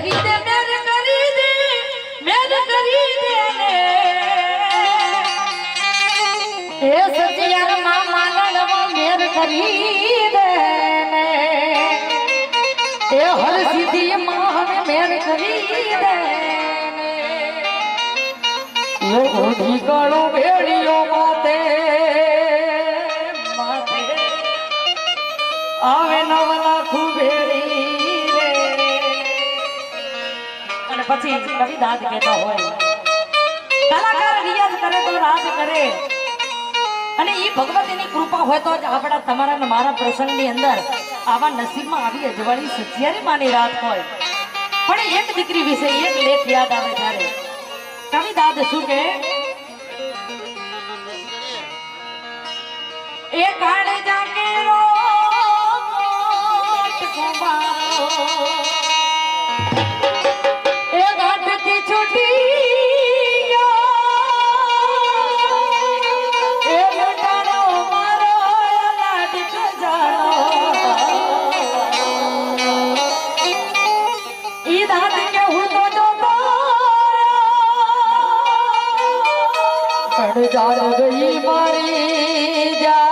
કરી દે મેર કરી દે મેર કરી દે હે સચિયારમાં માનડમાં મેર હવે મેર કરી પછી કવિ દાદ કહેતા હોય. કલાકાર રિયાઝ કરે તો રાજ કરે. અને એ ભગવતીની કૃપા હોય તો જ આપણા તમારા મારા પ્રસંગની અંદર આવા નસીબમાં આવી અજવાળી સચિયારી માની રાત હોય. પણ એક દીકરી વિશે એક લેખ યાદ આવે ત્યારે, કવિ દાદ, શું કે? એ કાળે જાકે বাড়ি যা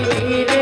रे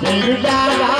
Yeah.